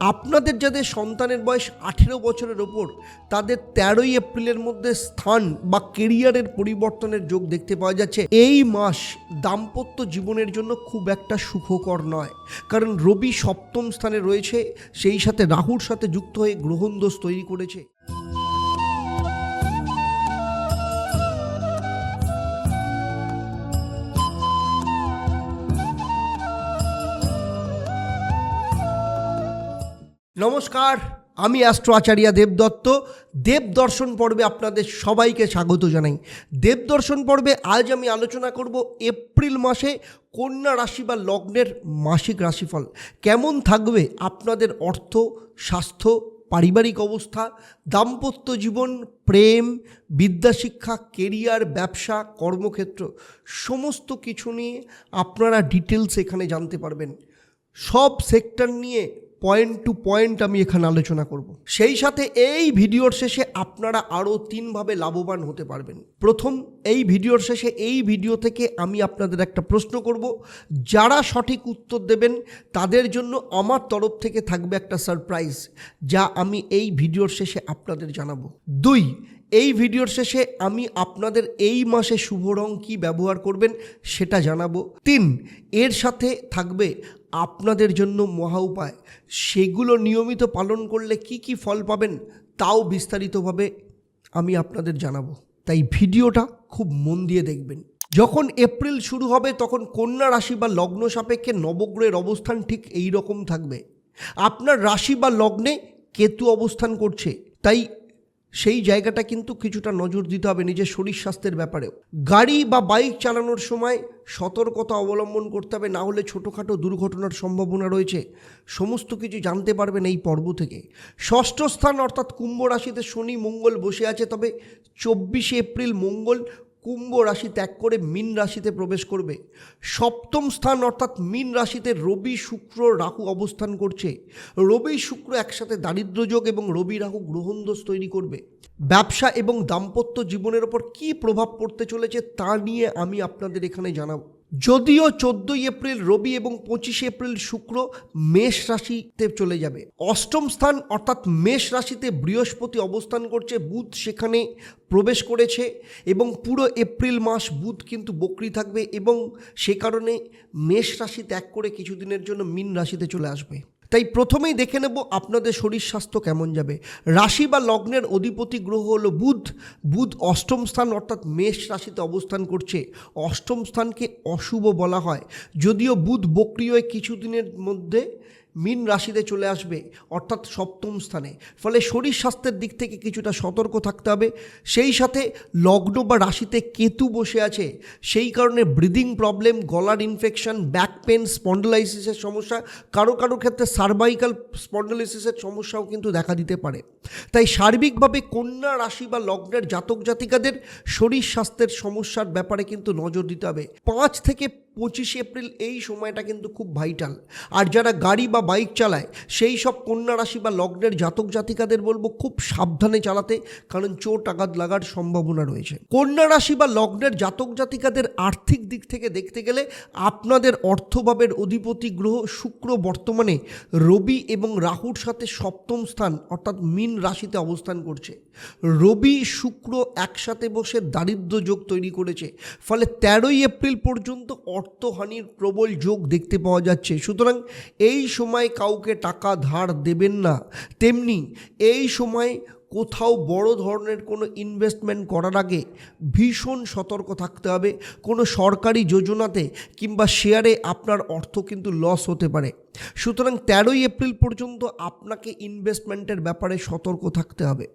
আপনাদের যাদের সন্তানের বয়স আঠেরো বছরের ওপর, তাদের তেরোই এপ্রিলের মধ্যে স্থান বা কেরিয়ারের পরিবর্তনের যোগ দেখতে পাওয়া যাচ্ছে। এই মাস দাম্পত্য জীবনের জন্য খুব একটা সুখকর নয়। কারণ রবি সপ্তম স্থানে রয়েছে, সেই সাথে রাহুর সাথে যুক্ত হয়ে গ্রহণ দোষ তৈরি করেছে। নমস্কার, আমি অ্যাস্ট্রো আচার্য দেবদত্ত দেবদর্শন পর্বে আপনাদের সবাইকে স্বাগত জানাই। দেবদর্শন পর্বে আজ আমি আলোচনা করব এপ্রিল মাসে কন্যা রাশি বা লগ্নের মাসিক রাশিফল। কেমন থাকবে আপনাদের অর্থ, স্বাস্থ্য, পারিবারিক অবস্থা, দাম্পত্য জীবন, প্রেম, বিদ্যাশিক্ষা, কেরিয়ার, ব্যবসা, কর্মক্ষেত্র, সমস্ত কিছু নিয়ে আপনারা ডিটেলস এখানে জানতে পারবেন। সব সেক্টর নিয়ে পয়েন্ট টু পয়েন্ট আমি এখানে আলোচনা করব। সেই সাথে এই ভিডিওর শেষে আপনারা আরও তিনভাবে লাভবান হতে পারবেন। প্রথম, এই ভিডিওর শেষে এই ভিডিও থেকে আমি আপনাদের একটা প্রশ্ন করব। যারা সঠিক উত্তর দেবেন, তাদের জন্য আমার তরফ থেকে থাকবে একটা সারপ্রাইজ যা আমি এই ভিডিওর শেষে আপনাদের জানাব। দুই এই ভিডিওর শেষে আমি আপনাদের এই মাসে শুভ রং কী ব্যবহার করবেন সেটা জানাব। তিন, এর সাথে থাকবে আপনাদের জন্য মহা উপায়। সেগুলো নিয়মিত পালন করলে কি কি ফল পাবেন তাও বিস্তারিতভাবে আমি আপনাদের জানাব। তাই ভিডিওটা খুব মন দিয়ে দেখবেন। যখন এপ্রিল শুরু হবে, তখন কন্যা রাশি বা লগ্ন সাপেক্ষে নবগ্রহের অবস্থান ঠিক এই রকম থাকবে। আপনার রাশি বা লগ্নে কেতু অবস্থান করছে, তাই সেই জায়গাটা কিন্তু কিছুটা নজর দিতে হবে নিজের শরীর স্বাস্থ্যের ব্যাপারেও। গাড়ি বা বাইক চালানোর সময় সতর্কতা অবলম্বন করতে হবে, না হলে ছোটোখাটো দুর্ঘটনার সম্ভাবনা রয়েছে। সমস্ত কিছু জানতে পারবেন এই পর্ব থেকে। ষষ্ঠ স্থান অর্থাৎ কুম্ভ রাশিতে শনি মঙ্গল বসে আছে, তবে চব্বিশে এপ্রিল মঙ্গল কুম্ভ রাশি ত্যাগ করে মীন রাশিতে প্রবেশ করবে। সপ্তম স্থান অর্থাৎ মীন রাশিতে রবি, শুক্র, রাহু অবস্থান করছে। রবি, শুক্র একসাথে দারিদ্রযোগ এবং রবি, রাহু গ্রহণদোষ তৈরি করবে। ব্যবসা এবং দাম্পত্য জীবনের ওপর কী প্রভাব পড়তে চলেছে তা নিয়ে আমি আপনাদের এখানে জানাব। যদিও চোদ্দই এপ্রিল রবি এবং পঁচিশে এপ্রিল শুক্র মেষ রাশিতে চলে যাবে। অষ্টম স্থান অর্থাৎ মেষ রাশিতে বৃহস্পতি অবস্থান করছে, বুধ সেখানে প্রবেশ করেছে এবং পুরো এপ্রিল মাস বুধ কিন্তু বকরি থাকবে এবং সে কারণে মেষ রাশি ত্যাগ করে কিছুদিনের জন্য মীন রাশিতে চলে আসবে। তাই প্রথমেই দেখে নেব আপনাদের শরীর স্বাস্থ্য কেমন যাবে। রাশি বা লগ্নের অধিপতি গ্রহ হলো বুধ। বুধ অষ্টম স্থান অর্থাৎ মেষ রাশিতে অবস্থান করছে। অষ্টম স্থানকে অশুভ বলা হয়। যদিও বুধ বক্রিয় কিছুদিনের মধ্যে মীন রাশিতে চলে আসবে, অর্থাৎ সপ্তম স্থানে। ফলে শরীর স্বাস্থ্যের দিক থেকে কিছুটা সতর্ক থাকতে হবে। সেই সাথে লগ্ন বা রাশিতে কেতু বসে আছে। সেই কারণে ব্রিদিং প্রবলেম গলার ইনফেকশন ব্যাক পেন স্পন্ডলাইসিসের সমস্যা, কারও কারও ক্ষেত্রে সার্ভাইকাল স্পন্ডলাইসিসের সমস্যাও কিন্তু দেখা দিতে পারে। তাই সার্বিকভাবে কন্যা রাশি বা লগ্নের জাতক জাতিকাদের শরীর স্বাস্থ্যের সমস্যার ব্যাপারে কিন্তু নজর দিতে হবে। পাঁচ থেকে পঁচিশে এপ্রিল এই সময়টা কিন্তু খুব ভাইটাল আর যারা গাড়ি বা বাইক চালায়, সেই সব কন্যা রাশি বা লগ্নের জাতক জাতিকাদের বলব খুব সাবধানে চালাতে, কারণ চোট আঘাত লাগার সম্ভাবনা রয়েছে। কন্যা রাশি বা লগ্নের জাতক জাতিকাদের আর্থিক দিক থেকে দেখতে গেলে আপনাদের অর্থভাবের অধিপতি গ্রহ শুক্র বর্তমানে রবি এবং রাহুর সাথে সপ্তম স্থান, অর্থাৎ মীন রাশিতে অবস্থান করছে। রবি শুক্র একসাথে বসে দারিদ্র্য যোগ তৈরি করেছে। ফলে তেরোই এপ্রিল পর্যন্ত অর্থহানির প্রবল যোগ দেখতে পাওয়া যাচ্ছে। সুতরাং এই সময় কাউকে টাকা ধার দেবেন না। তেমনি এই সময় কোথাও বড় ধরনের কোনো ইনভেস্টমেন্ট করার আগে ভীষণ সতর্ক থাকতে হবে। কোনো সরকারি যোজনাতে কিংবা শেয়ারে আপনার অর্থ কিন্তু লস হতে পারে। সুতরাং তেরোই এপ্রিল পর্যন্ত আপনাকে ইনভেস্টমেন্টের ব্যাপারে সতর্ক থাকতে হবে।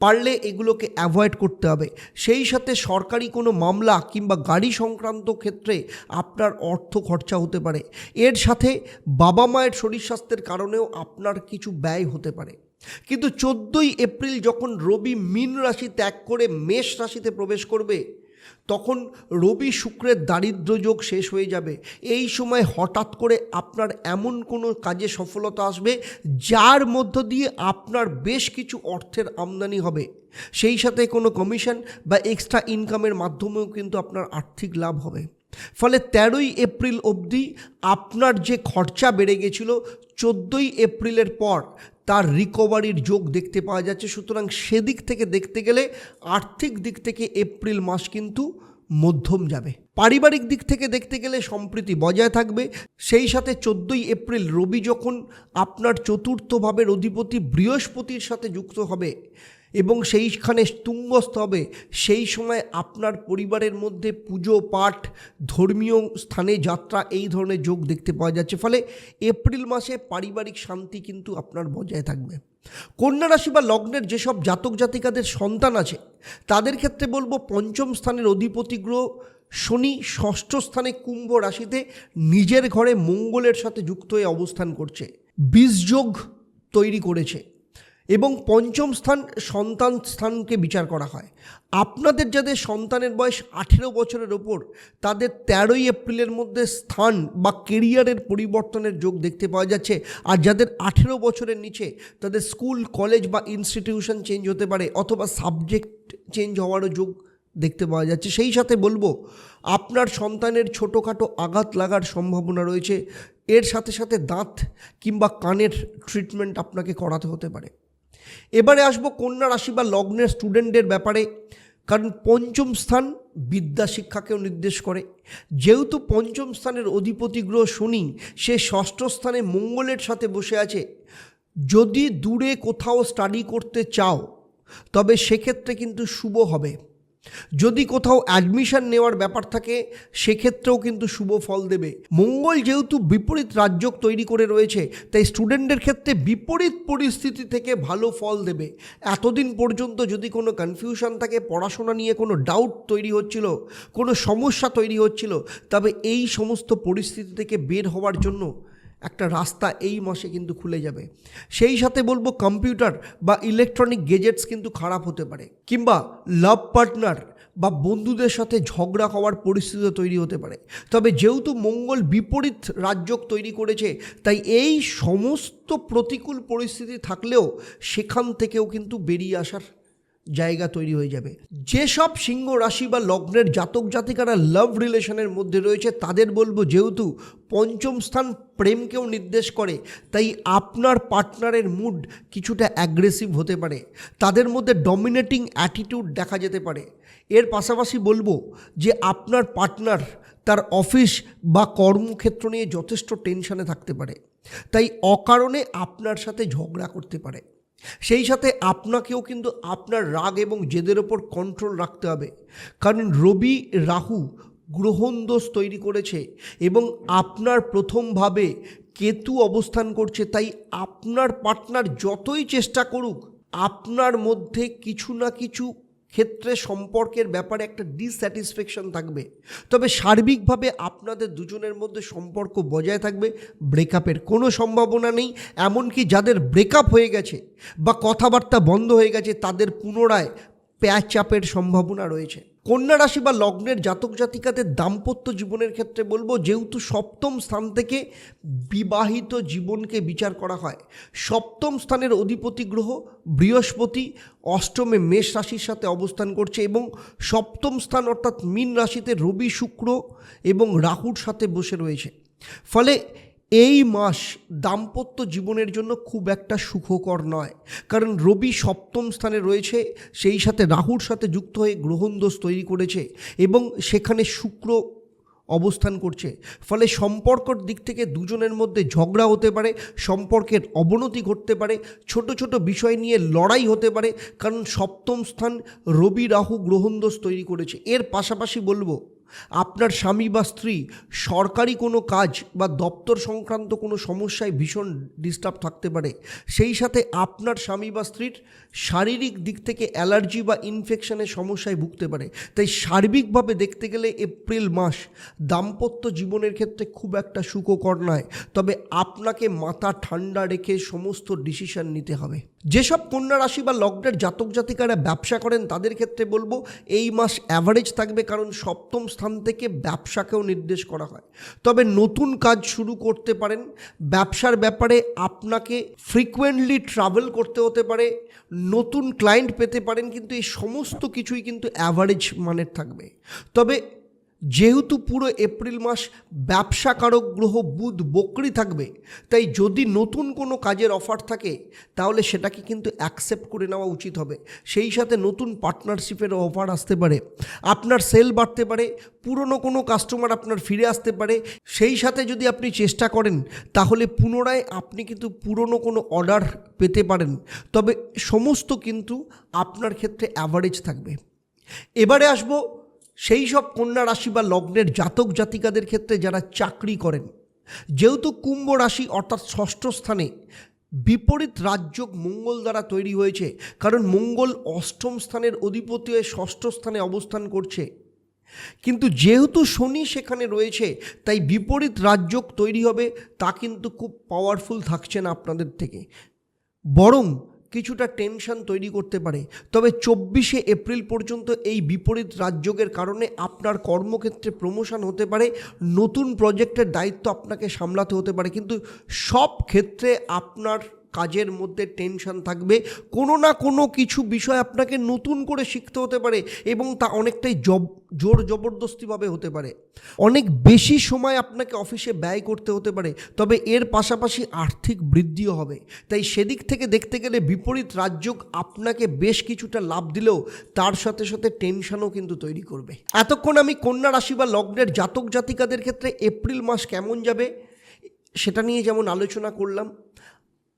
পারলে এগুলোকে অ্যাভয়েড করতে হবে। সেই সাথে সরকারি কোনো মামলা কিংবা গাড়ি সংক্রান্ত ক্ষেত্রে আপনার অর্থ খরচা হতে পারে। এর সাথে বাবা মায়ের শরীর স্বাস্থ্যের কারণেও আপনার কিছু ব্যয় হতে পারে। কিন্তু চোদ্দোই এপ্রিল যখন রবি মীন রাশি ত্যাগ করে মেষ রাশিতে প্রবেশ করবে তখন রবি শুক্রের দারিদ্র্য যোগ শেষ হয়ে যাবে। এই সময় হঠাৎ করে আপনার এমন কোনো কাজে সফলতা আসবে, যার মধ্য দিয়ে আপনার বেশ কিছু অর্থের আমদানি হবে। সেই সাথে কোনো কমিশন বা এক্সট্রা ইনকামের মাধ্যমেও কিন্তু আপনার আর্থিক লাভ হবে। ফলে তেরোই এপ্রিল অবধি আপনার যে খরচা বেড়ে গেছিল, চোদ্দোই এপ্রিলের পর তার রিকভারির যোগ দেখতে পাওয়া যাচ্ছে। সুতরাং সেদিক থেকে দেখতে গেলে আর্থিক দিক থেকে এপ্রিল মাস কিন্তু মধ্যম যাবে। পারিবারিক দিক থেকে দেখতে গেলে সম্প্রীতি বজায় থাকবে। সেই সাথে চোদ্দোই এপ্রিল রবি যখন আপনার চতুর্থভাবের অধিপতি বৃহস্পতির সাথে যুক্ত হবে এবং সেইখানে তুঙ্গস্থ হবে সেই সময় আপনার পরিবারের মধ্যে পুজো, পাঠ, ধর্মীয় স্থানে যাত্রা এই ধরনের যোগ দেখতে পাওয়া যাচ্ছে। ফলে এপ্রিল মাসে পারিবারিক শান্তি কিন্তু আপনার বজায় থাকবে। কন্যা রাশি বা লগ্নের যেসব জাতক জাতিকাদের সন্তান আছে, তাদের ক্ষেত্রে বলব পঞ্চম স্থানের অধিপতি গ্রহ শনি, ষষ্ঠ স্থানে কুম্ভ রাশিতে নিজের ঘরে মঙ্গলের সাথে যুক্ত হয়ে অবস্থান করছে। বীজযোগ তৈরি করেছে। এবং পঞ্চম স্থান সন্তান স্থানকে বিচার করা হয়। আপনাদের যাদের সন্তানের বয়স আঠেরো বছরের ওপর, তাদের তেরোই এপ্রিলের মধ্যে স্থান বা কেরিয়ারের পরিবর্তনের যোগ দেখতে পাওয়া যাচ্ছে। আর যাদের আঠেরো বছরের নিচে, তাদের স্কুল, কলেজ বা ইনস্টিটিউশন চেঞ্জ হতে পারে অথবা সাবজেক্ট চেঞ্জ হওয়ারও যোগ দেখতে পাওয়া যাচ্ছে। সেই সাথে বলব, আপনার সন্তানের ছোটোখাটো আঘাত লাগার সম্ভাবনা রয়েছে। এর সাথে সাথে দাঁত কিংবা কানের ট্রিটমেন্ট আপনাকে করাতে হতে পারে। এবারে আসব কন্যা রাশি বা লগ্নের স্টুডেন্টদের ব্যাপারে। কারণ পঞ্চম স্থান বিদ্যা শিক্ষাকেও নির্দেশ করে। যেহেতু পঞ্চম স্থানের অধিপতি গ্রহ শনি, সে ষষ্ঠ স্থানে মঙ্গলের সাথে বসে আছে। যদি দূরে কোথাও স্টাডি করতে চাও, তবে সেক্ষেত্রে কিন্তু শুভ হবে। যদি কোথাও অ্যাডমিশন নেওয়ার ব্যাপার থাকে, সেক্ষেত্রেও কিন্তু শুভ ফল দেবে। মঙ্গল যেহেতু বিপরীত রাজ্য তৈরি করে রয়েছে, তাই স্টুডেন্টদের ক্ষেত্রে বিপরীত পরিস্থিতি থেকে ভালো ফল দেবে। এতদিন পর্যন্ত যদি কোনো কনফিউশন থাকে, পড়াশোনা নিয়ে কোনো ডাউট তৈরি হচ্ছিল, কোনো সমস্যা তৈরি হচ্ছিল, তবে এই সমস্ত পরিস্থিতি থেকে বের হওয়ার জন্য একটা রাস্তা এই মাসে কিন্তু খুলে যাবে। সেই সাথে বলব কম্পিউটার বা ইলেকট্রনিক গেজেটস কিন্তু খারাপ হতে পারে। কিংবা লাভ পার্টনার বা বন্ধুদের সাথে ঝগড়া হওয়ার পরিস্থিতি তৈরি হতে পারে। তবে যেহেতু মঙ্গল বিপরীত রাজ্য তৈরি করেছে, তাই এই সমস্ত প্রতিকূল পরিস্থিতি থাকলেও সেখান থেকেও কিন্তু বেরিয়ে আসার জায়গা তৈরি হয়ে যাবে। যেসব সিংহ রাশি বা লগ্নের জাতক জাতিকারা লাভ রিলেশনের মধ্যে রয়েছে, তাদের বলব যেহেতু পঞ্চম স্থান প্রেমকেও নির্দেশ করে, তাই আপনার পার্টনারের মুড কিছুটা অ্যাগ্রেসিভ হতে পারে। তাদের মধ্যে ডমিনেটিং অ্যাটিটিউড দেখা যেতে পারে। এর পাশাপাশি বলব যে আপনার পার্টনার তার অফিস বা কর্মক্ষেত্র নিয়ে যথেষ্ট টেনশনে থাকতে পারে। তাই অকারণে আপনার সাথে ঝগড়া করতে পারে। সেই সাথে আপনাকেও কিন্তু আপনার রাগ এবং জেদের ওপর কন্ট্রোল রাখতে হবে। কারণ রবি রাহু গ্রহণ দোষ তৈরি করেছে এবং আপনার প্রথমভাবে কেতু অবস্থান করছে, তাই আপনার পার্টনার যতই চেষ্টা করুক, আপনার মধ্যে কিছু না কিছু ক্ষেত্রে সম্পর্কের ব্যাপারে একটা ডিস্যাটিসফ্যাকশন থাকবে। তবে সার্বিকভাবে আপনাদের দুজনের মধ্যে সম্পর্ক বজায় থাকবে। ব্রেকআপের কোনো সম্ভাবনা নেই, এমনকি যাদের ব্রেকআপ হয়ে গেছে বা কথাবার্তা বন্ধ হয়ে গেছে, তাদের পুনরায় প্যাচ আপের সম্ভাবনা রয়েছে। কন্যা রাশি বা লগ্নের জাতক জাতিকাদের দাম্পত্য জীবনের ক্ষেত্রে বলব, যেহেতু সপ্তম স্থান থেকে বিবাহিত জীবনকে বিচার করা হয়। সপ্তম স্থানের অধিপতি গ্রহ বৃহস্পতি অষ্টমে মেষ রাশির সাথে অবস্থান করছে এবং সপ্তম স্থান অর্থাৎ মীন রাশিতে রবি, শুক্র এবং রাহুর সাথে বসে রয়েছে। ফলে এই মাস দাম্পত্য জীবনের জন্য খুব একটা সুখকর নয়। কারণ রবি সপ্তম স্থানে রয়েছে, সেই সাথে রাহুর সাথে যুক্ত হয়ে গ্রহণ দোষ তৈরি করেছে এবং সেখানে শুক্র অবস্থান করছে। ফলে সম্পর্কর দিক থেকে দুজনের মধ্যে ঝগড়া হতে পারে, সম্পর্কের অবনতি ঘটতে পারে, ছোট ছোট বিষয় নিয়ে লড়াই হতে পারে। কারণ সপ্তম স্থান রবি রাহু গ্রহণ দোষ তৈরি করেছে। এর পাশাপাশি বলব আপনার স্বামী বা স্ত্রী সরকারি কোনো কাজ বা দপ্তর সংক্রান্ত কোনো সমস্যায় ভীষণ ডিস্টার্ব থাকতে পারে, সেই সাথে আপনার স্বামী বা স্ত্রীর শারীরিক দিক থেকে অ্যালার্জি বা ইনফেকশনের সমস্যায় ভুগতে পারে। তাই সার্বিকভাবে দেখতে গেলে এপ্রিল মাস দাম্পত্য জীবনের ক্ষেত্রে খুব একটা সুখকর নয়। তবে আপনাকে মাথা ঠান্ডা রেখে সমস্ত ডিসিশন নিতে হবে। যেসব কন্যা রাশি বা লগ্নের জাতক জাতিকারা ব্যবসা করেন, তাদের ক্ষেত্রে বলব এই মাস অ্যাভারেজ থাকবে কারণ সপ্তম স্থান থেকে ব্যবসাকেও নির্দেশ করা হয়। তবে নতুন কাজ শুরু করতে পারেন। ব্যবসার ব্যাপারে আপনাকে ফ্রিকুয়েন্টলি ট্রাভেল করতে হতে পারে। নতুন ক্লায়েন্ট পেতে পারেন, কিন্তু এই সমস্ত কিছুই কিন্তু অ্যাভারেজ মানের থাকবে। তবে যেহেতু পুরো এপ্রিল মাস ব্যবসাকারক গ্রহ বুধ বকরি থাকবে, তাই যদি নতুন কোনো কাজের অফার থাকে, তাহলে সেটাকে কিন্তু অ্যাকসেপ্ট করে নেওয়া উচিত হবে। সেই সাথে নতুন পার্টনারশিপের অফার আসতে পারে। আপনার সেল বাড়তে পারে, পুরনো কোনো কাস্টমার আপনার ফিরে আসতে পারে। সেই সাথে যদি আপনি চেষ্টা করেন, তাহলে পুনরায় আপনি কিন্তু পুরনো কোনো অর্ডার পেতে পারেন। তবে সমস্ত কিন্তু আপনার ক্ষেত্রে অ্যাভারেজ থাকবে। এবারে আসব সেই সব কন্যা রাশি বা লগ্নের জাতক জাতিকাদের ক্ষেত্রে যারা চাকরি করেন, যেহেতু কুম্ভ রাশি অর্থাৎ ষষ্ঠ স্থানে বিপরীত রাজযোগ মঙ্গল দ্বারা তৈরি হয়েছে, কারণ মঙ্গল অষ্টম স্থানের অধিপতি হয়ে ষষ্ঠ স্থানে অবস্থান করছে। কিন্তু যেহেতু শনি সেখানে রয়েছে, তাই বিপরীত রাজযোগ তৈরি হবে, তা কিন্তু খুব পাওয়ারফুল থাকছে না আপনাদের থেকে। বরং কিছুটা টেনশন তৈরি করতে পারে। তবে চব্বিশে এপ্রিল পর্যন্ত এই বিপরীত রাজযোগের কারণে আপনার কর্মক্ষেত্রে প্রমোশন হতে পারে, নতুন প্রজেক্টের দায়িত্ব আপনাকে সামলাতে হতে পারে। কিন্তু সব ক্ষেত্রে আপনার কাজের মধ্যে টেনশন থাকবে। কোনো না কোনো কিছু বিষয় আপনাকে নতুন করে শিখতে হতে পারে এবং তা অনেকটাই জব, জোর জবরদস্তিভাবে হতে পারে। অনেক বেশি সময় আপনাকে অফিসে ব্যয় করতে হতে পারে, তবে এর পাশাপাশি আর্থিক বৃদ্ধিও হবে। তাই সেদিক থেকে দেখতে গেলে বিপরীত রাজ্য আপনাকে বেশ কিছুটা লাভ দিলেও তার সাথে সাথে টেনশনও কিন্তু তৈরি করবে। এতক্ষণ আমি কন্যা রাশি বা লগ্নের জাতক জাতিকাদের ক্ষেত্রে এপ্রিল মাস কেমন যাবে, সেটা নিয়ে যেমন আলোচনা করলাম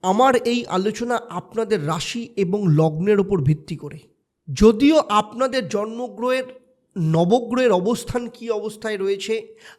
আমার এই আলোচনা আপনাদের রাশি এবং লগ্নের ওপর ভিত্তি করে। যদিও আপনাদের জন্মগ্রহের, নবগ্রহের অবস্থান কি অবস্থায় রয়েছে,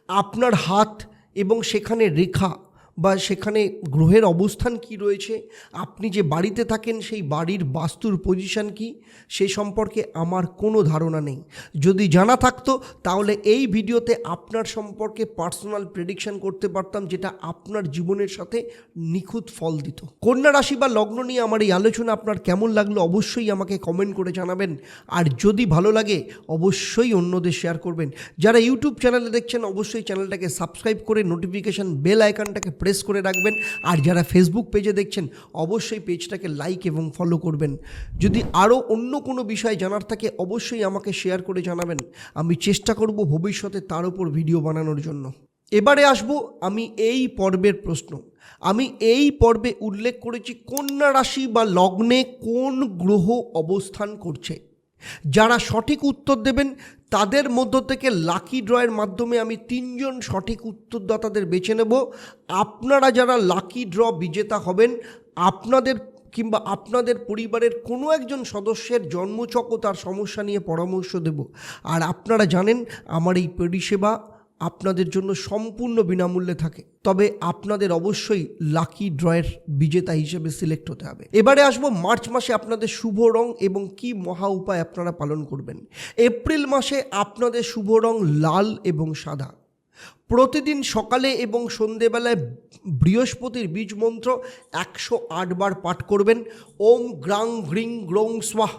আপনার হাত এবং সেখানে রেখা বা সেখানে গ্রহের অবস্থান কি রয়েছে? আপনি যে বাড়িতে থাকেন, সেই বাড়ির বাস্তুর পজিশন কি? সে সম্পর্কে আমার কোনো ধারণা নেই। যদি জানা থাকতো, তাহলে এই ভিডিওতে আপনার সম্পর্কে পার্সোনাল প্রেডিকশন করতে পারতাম, যেটা আপনার জীবনের সাথে নিখুঁত ফল দিত। কন্যা রাশি বা লগ্ন নিয়ে আমার এই আলোচনা আপনার কেমন লাগল, অবশ্যই আমাকে কমেন্ট করে জানাবেন। আর যদি ভালো লাগে, অবশ্যই অন্যদের শেয়ার করবেন। যারা ইউটিউব চ্যানেলে দেখছেন, অবশ্যই চ্যানেলটাকে সাবস্ক্রাইব করে নোটিফিকেশান বেল আইকনটাকে প্রেস করে রাখবেন। আর যারা ফেসবুক পেজে দেখছেন, অবশ্যই পেজটাকে লাইক এবং ফলো করবেন। যদি আরও অন্য কোনো বিষয় জানার থাকে, অবশ্যই আমাকে শেয়ার করে জানাবেন। আমি চেষ্টা করব ভবিষ্যতে তার উপর ভিডিও বানানোর জন্য। এবারে আসব আমি এই পর্বের প্রশ্ন। আমি এই পর্বে উল্লেখ করেছি কন্যা রাশি বা লগ্নে কোন গ্রহ অবস্থান করছে। যারা সঠিক উত্তর দেবেন তাদের মধ্য থেকে লাকি ড্রয়ের মাধ্যমে আমি তিনজন সঠিক উত্তরদাতাদের বেছে নেব। আপনারা যারা লাকি ড্র বিজেতা হবেন, আপনাদের কিংবা আপনাদের পরিবারের কোনো একজন সদস্যের জন্মচক তার সমস্যা নিয়ে পরামর্শ দেব। আর আপনারা জানেন, আমার এই পরিষেবা আপনাদের জন্য সম্পূর্ণ বিনামূল্যে থাকে। তবে আপনাদের অবশ্যই লাকি ড্রয়ের বিজেতা হিসেবে সিলেক্ট হতে হবে। এবারে আসব মার্চ মাসে আপনাদের শুভ রং এবং কি মহা উপায় আপনারা পালন করবেন। এপ্রিল মাসে আপনাদের শুভ রং লাল এবং সাদা। প্রতিদিন সকালে এবং সন্ধেবেলায় বৃহস্পতির বীজ মন্ত্র একশো আট বার পাঠ করবেন। ওম গ্রাং গ্রিং গ্রং স্বাহ।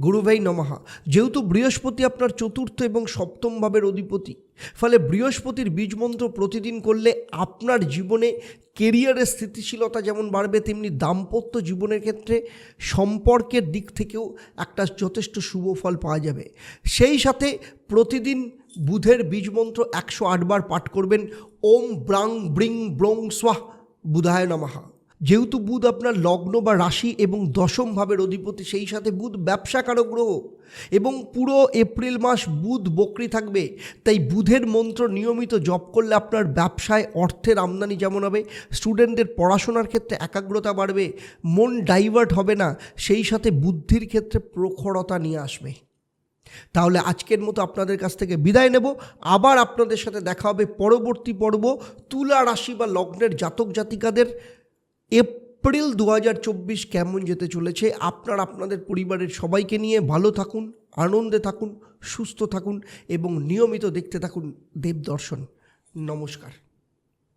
গুরুভাই নমহা যেহেতু বৃহস্পতি আপনার চতুর্থ এবং সপ্তম ভাবের অধিপতি, ফলে বৃহস্পতির বীজমন্ত্র প্রতিদিন করলে আপনার জীবনে কেরিয়ারের স্থিতিশীলতা যেমন বাড়বে, তেমনি দাম্পত্য জীবনের ক্ষেত্রে সম্পর্কের দিক থেকেও একটা যথেষ্ট শুভ ফল পাওয়া যাবে। সেই সাথে প্রতিদিন বুধের বীজমন্ত্র একশো আটবার পাঠ করবেন। ওম ব্রাং ব্রিং ব্রং স্বাহ বুধায় নমহা যেহেতু বুধ আপনার লগ্ন বা রাশি এবং দশম ভাবের অধিপতি, সেই সাথে বুধ ব্যবসাকারক গ্রহ এবং পুরো এপ্রিল মাস বুধ বকরি থাকবে। তাই বুধের মন্ত্র নিয়মিত জপ করলে আপনার ব্যবসায় অর্থের আমদানি যেমন হবে, স্টুডেন্টদের পড়াশোনার ক্ষেত্রে একাগ্রতা বাড়বে, মন ডাইভার্ট হবে না, সেই সাথে বুদ্ধির ক্ষেত্রে প্রখরতা নিয়ে আসবে। তাহলে আজকের মতো আপনাদের কাছ থেকে বিদায় নেব। আবার আপনাদের সাথে দেখা হবে পরবর্তী পর্ব, তুলা রাশি বা লগ্নের জাতক জাতিকাদের এপ্রিল দু হাজার চব্বিশ কেমন যেতে চলেছে? আপনার, আপনাদের পরিবারের সবাইকে নিয়ে ভালো থাকুন, আনন্দে থাকুন, সুস্থ থাকুন এবং নিয়মিত দেখতে থাকুন দেবদর্শন। নমস্কার।